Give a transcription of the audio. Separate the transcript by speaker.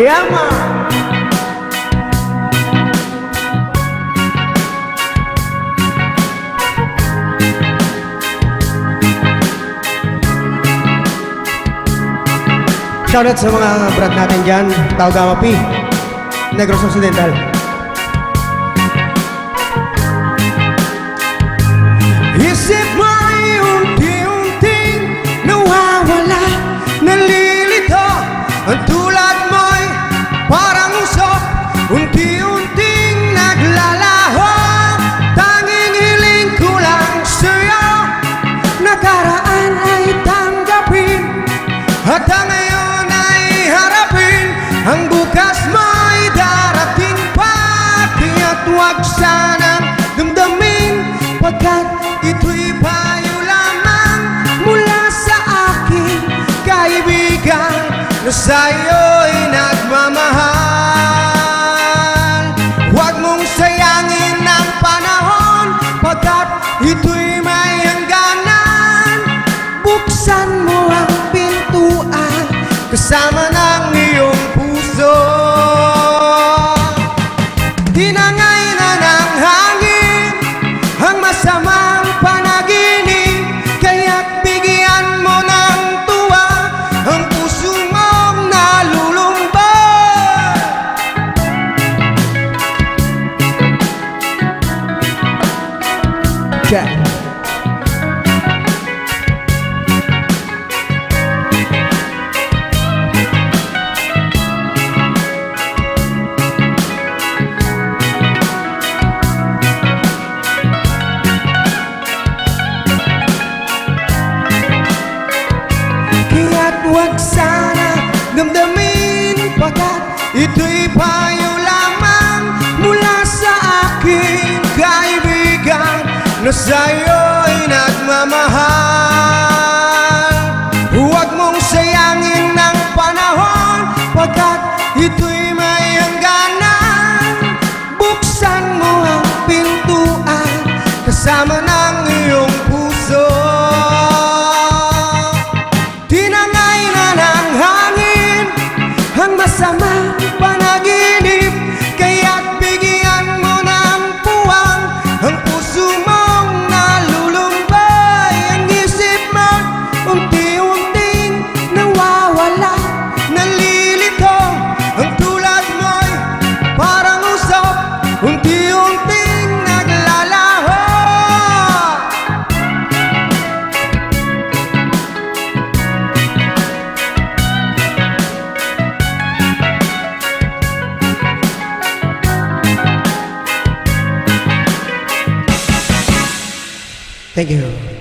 Speaker 1: Yeah, man. Shoutout sa mga brad natin dyan, P, Negros Occidental. Isip mo'y ito'y payo lamang Mula sa aking kaibigan Na sa'yo'y nagmamahal. Huwag mong sayangin ang panahon Pagkat ito'y may hangganan. Buksan ito'y payo lamang Mula sa aking kaibigan Na sa'yo'y nagmamahal. Huwag mong sayangin ng panahon Pagkat ito'y may hangganan. Buksan mo ang pintuan Kasama ng iyong puso. Tinangay na ng hangin Ang masamang Unti-unting naglalaho Thank you.